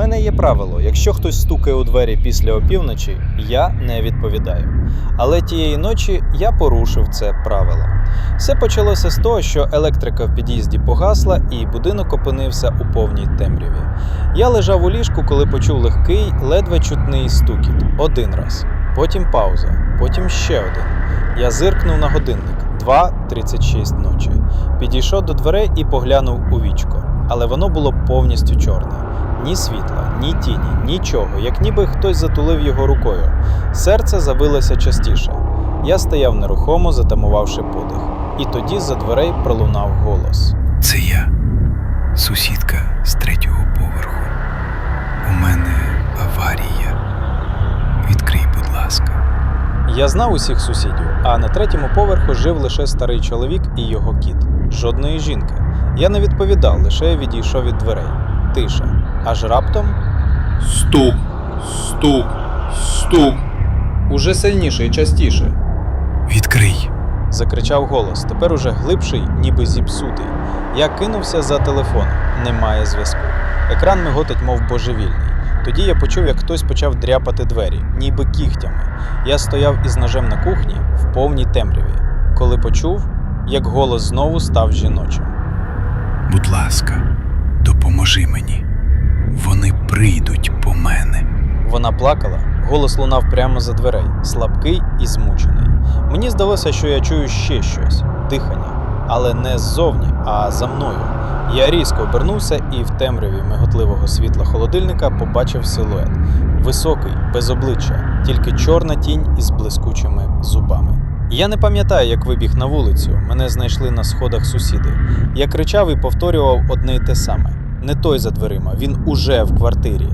мене є правило: якщо хтось стукає у двері після опівночі, я не відповідаю. Але тієї ночі я порушив це правило. Все почалося з того, що електрика в під'їзді погасла, і будинок опинився у повній темряві. Я лежав у ліжку, коли почув легкий, ледве чутний стукіт один раз. Потім пауза, потім ще один. Я зиркнув на годинник 2.36 ночі. Підійшов до дверей і поглянув у вічко, але воно було повністю чорне. Ні світла, ні тіні, нічого, як ніби хтось затулив його рукою. Серце забилося частіше. Я стояв нерухомо, затамувавши подих. І тоді за дверей пролунав голос. Це я, сусідка з третього поверху. У мене аварія. Відкрий, будь ласка. Я знав усіх сусідів, а на третьому поверху жив лише старий чоловік і його кіт. Жодної жінки. Я не відповідав, лише відійшов від дверей. Тиша. Аж раптом Стук, стук, стук. Уже сильніше і частіше. Відкрий. закричав голос, тепер уже глибший, ніби зіпсутий. Я кинувся за телефоном. Немає зв'язку. Екран миготить, мов божевільний. Тоді я почув, як хтось почав дряпати двері, ніби кігтями. Я стояв із ножем на кухні в повній темряві, коли почув, як голос знову став жіночим. Будь ласка, допоможи мені. Вони прийдуть по мене. Вона плакала, голос лунав прямо за дверей, слабкий і змучений. Мені здалося, що я чую ще щось дихання, але не ззовні, а за мною. Я різко обернувся і в темряві миготливого світла холодильника побачив силует. Високий, без обличчя, тільки чорна тінь із блискучими зубами. Я не пам'ятаю, як вибіг на вулицю. Мене знайшли на сходах сусіди. Я кричав і повторював одне й те саме. Не той за дверима, він уже в квартирі.